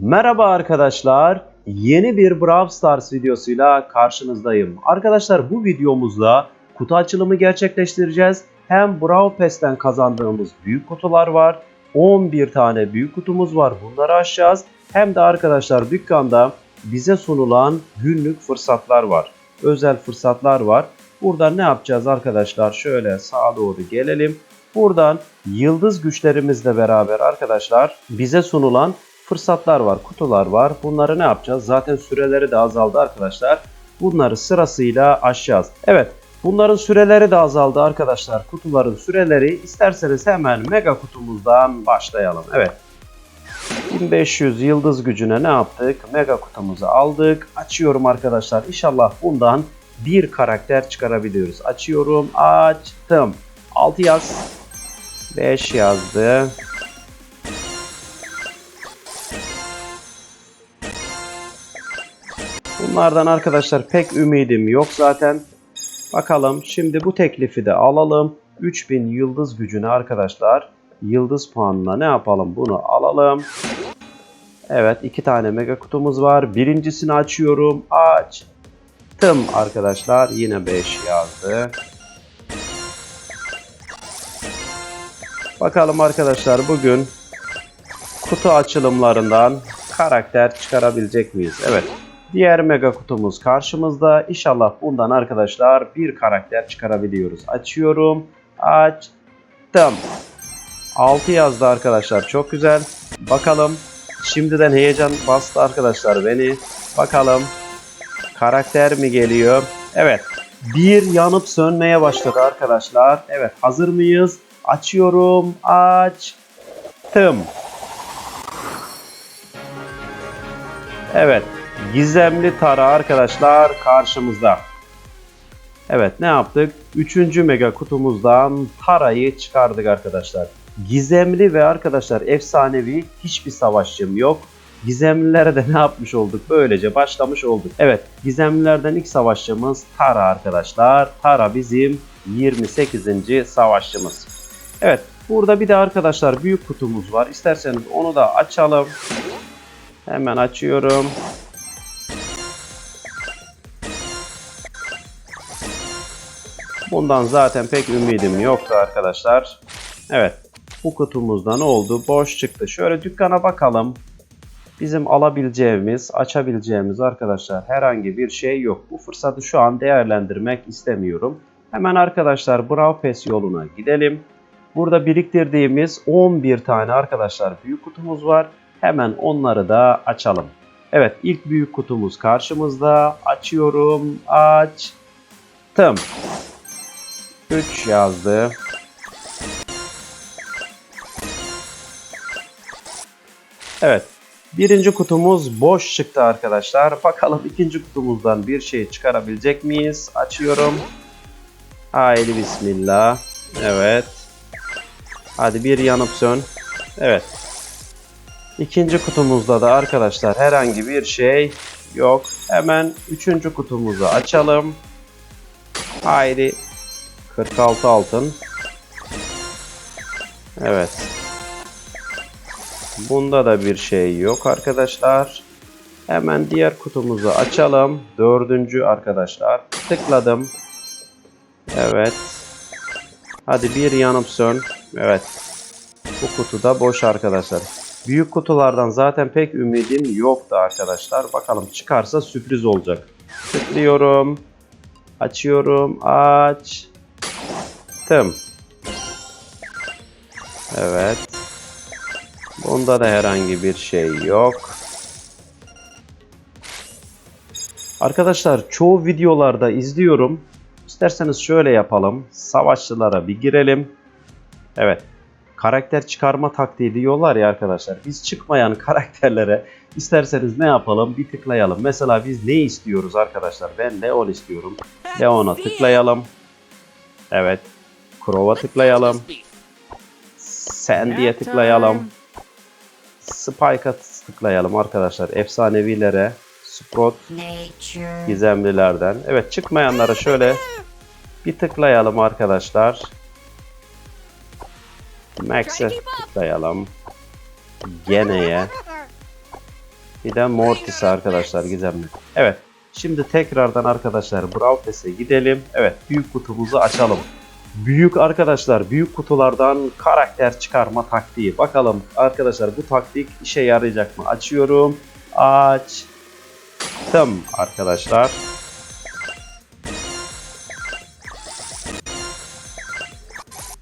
Merhaba arkadaşlar. Yeni bir Brawl Stars videosuyla karşınızdayım. Arkadaşlar bu videomuzda kutu açılımı gerçekleştireceğiz. Hem Brawl Pass'ten kazandığımız büyük kutular var. 11 tane büyük kutumuz var. Bunları açacağız. Hem de arkadaşlar dükkanda bize sunulan günlük fırsatlar var. Özel fırsatlar var. Burada ne yapacağız arkadaşlar? Şöyle sağa doğru gelelim. Buradan yıldız güçlerimizle beraber arkadaşlar bize sunulan fırsatlar var, kutular var. Bunları ne yapacağız? Zaten süreleri de azaldı arkadaşlar. Bunları sırasıyla aşacağız. Evet, bunların süreleri de azaldı arkadaşlar. Kutuların süreleri. İsterseniz hemen mega kutumuzdan başlayalım. Evet. 1500 yıldız gücüne ne yaptık? Mega kutumuzu aldık. Açıyorum arkadaşlar. İnşallah bundan bir karakter çıkarabiliyoruz. Açıyorum. Açtım. 6 yaz. 5 yazdı. Bunlardan arkadaşlar pek ümidim yok zaten. Bakalım şimdi bu teklifi de alalım. 3000 yıldız gücüne arkadaşlar yıldız puanına ne yapalım bunu alalım. Evet iki tane mega kutumuz var. Birincisini açıyorum. Açtım arkadaşlar. Yine 5 yazdı. Bakalım arkadaşlar bugün kutu açılımlarından karakter çıkarabilecek miyiz? Evet. Diğer mega kutumuz karşımızda. İnşallah bundan arkadaşlar bir karakter çıkarabiliyoruz. Açıyorum. Açtım. 6 yazdı arkadaşlar. Çok güzel. Bakalım. Şimdiden heyecan bastı arkadaşlar beni. Bakalım. Karakter mi geliyor? Evet. Bir yanıp sönmeye başladı arkadaşlar. Evet. Hazır mıyız? Açıyorum. Açtım. Evet. Gizemli Tara arkadaşlar karşımızda. Evet ne yaptık? Üçüncü mega kutumuzdan Tara'yı çıkardık arkadaşlar. Gizemli ve arkadaşlar efsanevi hiçbir savaşçım yok. Gizemlilere de ne yapmış olduk? Böylece başlamış olduk. Evet gizemlilerden ilk savaşçımız Tara arkadaşlar. Tara bizim 28. savaşçımız. Evet burada bir de arkadaşlar büyük kutumuz var. İsterseniz onu da açalım. Hemen açıyorum. Bundan zaten pek ümidim yoktu arkadaşlar. Evet. Bu kutumuzda ne oldu? Boş çıktı. Şöyle dükkana bakalım. Bizim alabileceğimiz, açabileceğimiz arkadaşlar herhangi bir şey yok. Bu fırsatı şu an değerlendirmek istemiyorum. Hemen arkadaşlar Brawl Pass yoluna gidelim. Burada biriktirdiğimiz 11 tane arkadaşlar büyük kutumuz var. Hemen onları da açalım. Evet ilk büyük kutumuz karşımızda. Açıyorum. Açtım. 3 yazdı. Evet. Birinci kutumuz boş çıktı arkadaşlar. Bakalım ikinci kutumuzdan bir şey çıkarabilecek miyiz? Açıyorum. Haydi bismillah. Evet. Hadi bir yanıp sön. Evet. İkinci kutumuzda da arkadaşlar herhangi bir şey yok. Hemen üçüncü kutumuzu açalım. Haydi 46 altın. Evet. Bunda da bir şey yok arkadaşlar. Hemen diğer kutumuzu açalım. Dördüncü arkadaşlar. Tıkladım. Evet. Hadi bir yanıp sön. Evet. Bu kutu da boş arkadaşlar. Büyük kutulardan zaten pek ümidim yoktu arkadaşlar. Bakalım çıkarsa sürpriz olacak. Tıklıyorum. Açıyorum. Aç. Tım. Evet. Bunda da herhangi bir şey yok. Arkadaşlar çoğu videolarda izliyorum. İsterseniz şöyle yapalım. Savaşçılara bir girelim. Evet. Karakter çıkarma taktiği diyorlar ya arkadaşlar. Biz çıkmayan karakterlere isterseniz ne yapalım? Bir tıklayalım. Mesela biz ne istiyoruz arkadaşlar? Ben Leon istiyorum. Leon'a tıklayalım. Evet. Crow'a tıklayalım. Sandy'ye tıklayalım. Spike'a tıklayalım arkadaşlar. Efsanevilere. Nature. gizemlilerden. Evet çıkmayanlara şöyle bir tıklayalım arkadaşlar. Max'e tıklayalım. Gene'ye. Bir de Mortis arkadaşlar gizemli. Evet. Şimdi tekrardan arkadaşlar Brawl Pass'e gidelim. Evet büyük kutumuzu açalım. Büyük arkadaşlar büyük kutulardan karakter çıkarma taktiği. Bakalım arkadaşlar bu taktik işe yarayacak mı? Açıyorum. Açtım arkadaşlar.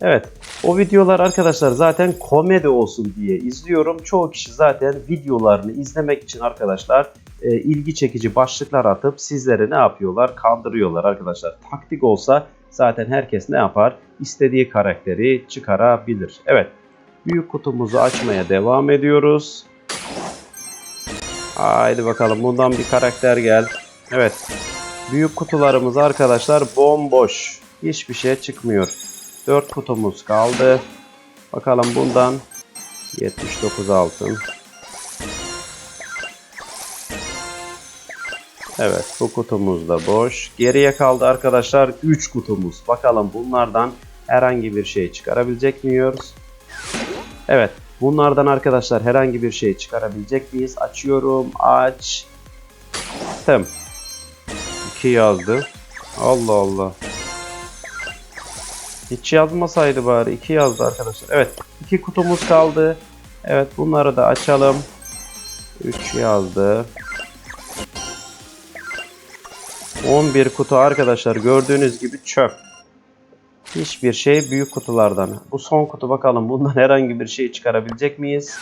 Evet. O videolar arkadaşlar zaten komedi olsun diye izliyorum. Çoğu kişi zaten videolarını izlemek için arkadaşlar e, ilgi çekici başlıklar atıp sizlere ne yapıyorlar? Kandırıyorlar arkadaşlar. Taktik olsa zaten herkes ne yapar? İstediği karakteri çıkarabilir. Evet. Büyük kutumuzu açmaya devam ediyoruz. Haydi bakalım bundan bir karakter gel. Evet. Büyük kutularımız arkadaşlar bomboş. Hiçbir şey çıkmıyor. 4 kutumuz kaldı. Bakalım bundan 79 altın. Evet bu kutumuz da boş. Geriye kaldı arkadaşlar 3 kutumuz. Bakalım bunlardan herhangi bir şey çıkarabilecek miyiz? Evet bunlardan arkadaşlar herhangi bir şey çıkarabilecek miyiz? Açıyorum. Açtım. 2 yazdı. Allah Allah. Hiç yazmasaydı bari. 2 yazdı arkadaşlar. Evet. 2 kutumuz kaldı. Evet bunları da açalım. 3 yazdı. 11 kutu arkadaşlar gördüğünüz gibi çöp. Hiçbir şey büyük kutulardan. Bu son kutu bakalım bundan herhangi bir şey çıkarabilecek miyiz?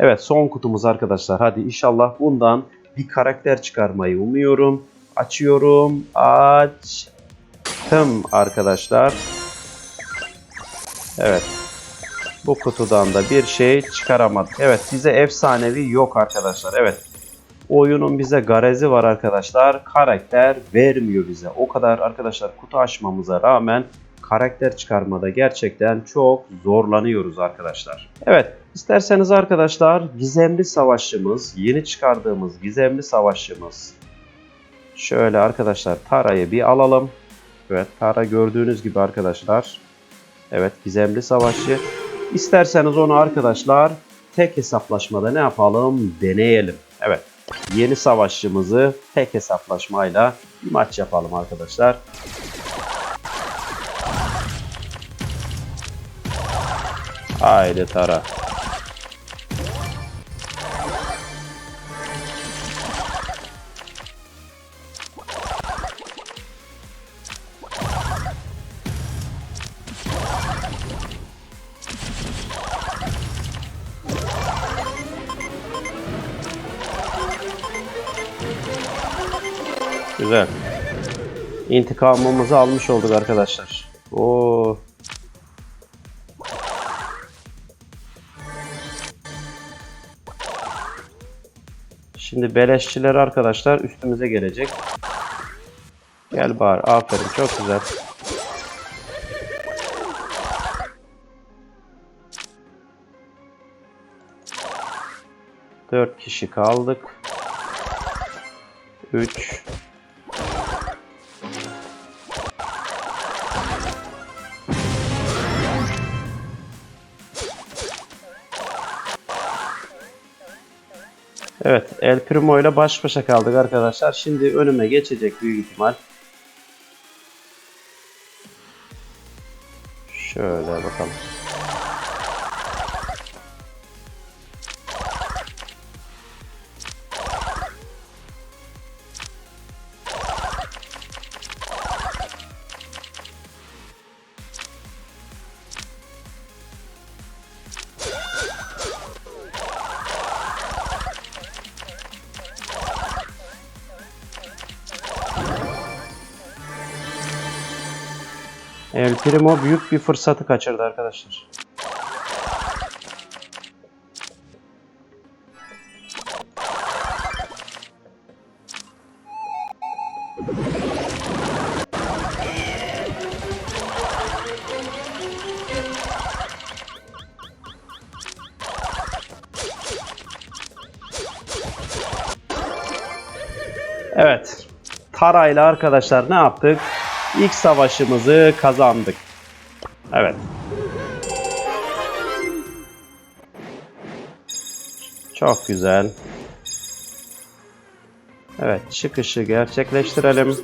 Evet son kutumuz arkadaşlar. Hadi inşallah bundan bir karakter çıkarmayı umuyorum. Açıyorum. Açtım arkadaşlar. Evet. Bu kutudan da bir şey çıkaramadık. Evet bize efsanevi yok arkadaşlar. Evet. Oyunun bize garezi var arkadaşlar. Karakter vermiyor bize. O kadar arkadaşlar kutu açmamıza rağmen karakter çıkarmada gerçekten çok zorlanıyoruz arkadaşlar. Evet isterseniz arkadaşlar gizemli savaşçımız yeni çıkardığımız gizemli savaşçımız şöyle arkadaşlar Tara'yı bir alalım. Evet Tara gördüğünüz gibi arkadaşlar Evet gizemli savaşçı. İsterseniz onu arkadaşlar tek hesaplaşmada ne yapalım deneyelim. Evet yeni savaşçımızı tek hesaplaşmayla bir maç yapalım arkadaşlar. Haydi Tara. Güzel. İntikamımızı almış olduk arkadaşlar. Oo. Şimdi beleşçiler arkadaşlar üstümüze gelecek. Gel bari. Aferin. Çok güzel. Dört kişi kaldık. Üç. El Primo ile baş başa kaldık arkadaşlar. Şimdi önüme geçecek büyük ihtimal. Şöyle bakalım. El Primo büyük bir fırsatı kaçırdı arkadaşlar. Evet. Tara ile arkadaşlar ne yaptık? İlk savaşımızı kazandık. Evet. Çok güzel. Evet çıkışı gerçekleştirelim.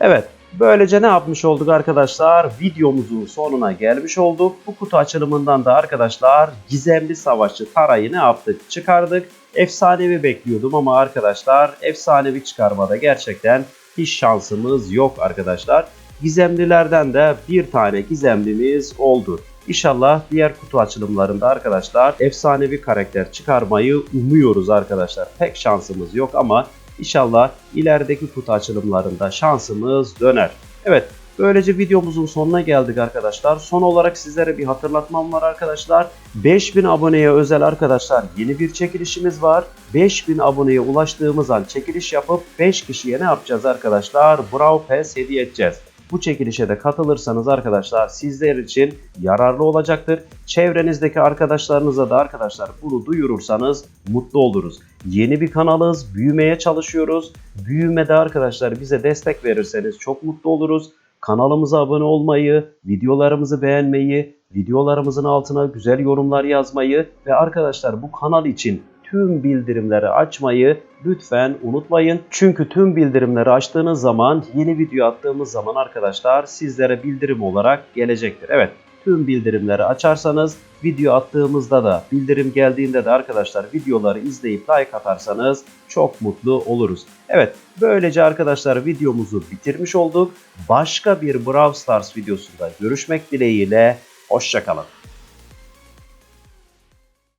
Evet böylece ne yapmış olduk arkadaşlar? Videomuzun sonuna gelmiş olduk. Bu kutu açılımından da arkadaşlar gizemli savaşçı Tara'yı ne yaptık? Çıkardık. Efsanevi bekliyordum ama arkadaşlar efsanevi çıkarmada gerçekten hiç şansımız yok arkadaşlar. Gizemlilerden de bir tane gizemlimiz oldu. İnşallah diğer kutu açılımlarında arkadaşlar efsanevi karakter çıkarmayı umuyoruz arkadaşlar. Pek şansımız yok ama inşallah ilerideki kutu açılımlarında şansımız döner. Evet böylece videomuzun sonuna geldik arkadaşlar. Son olarak sizlere bir hatırlatmam var arkadaşlar. 5000 aboneye özel arkadaşlar yeni bir çekilişimiz var. 5000 aboneye ulaştığımız an çekiliş yapıp 5 kişiye ne yapacağız arkadaşlar? Brawl Pass hediye edeceğiz. Bu çekilişe de katılırsanız arkadaşlar sizler için yararlı olacaktır. Çevrenizdeki arkadaşlarınıza da arkadaşlar bunu duyurursanız mutlu oluruz. Yeni bir kanalız, büyümeye çalışıyoruz. Büyümede arkadaşlar bize destek verirseniz çok mutlu oluruz. Kanalımıza abone olmayı, videolarımızı beğenmeyi, videolarımızın altına güzel yorumlar yazmayı ve arkadaşlar bu kanal için tüm bildirimleri açmayı lütfen unutmayın. Çünkü tüm bildirimleri açtığınız zaman yeni video attığımız zaman arkadaşlar sizlere bildirim olarak gelecektir. Evet tüm bildirimleri açarsanız video attığımızda da bildirim geldiğinde de arkadaşlar videoları izleyip like atarsanız çok mutlu oluruz. Evet böylece arkadaşlar videomuzu bitirmiş olduk. Başka bir Brawl Stars videosunda görüşmek dileğiyle. Hoşçakalın.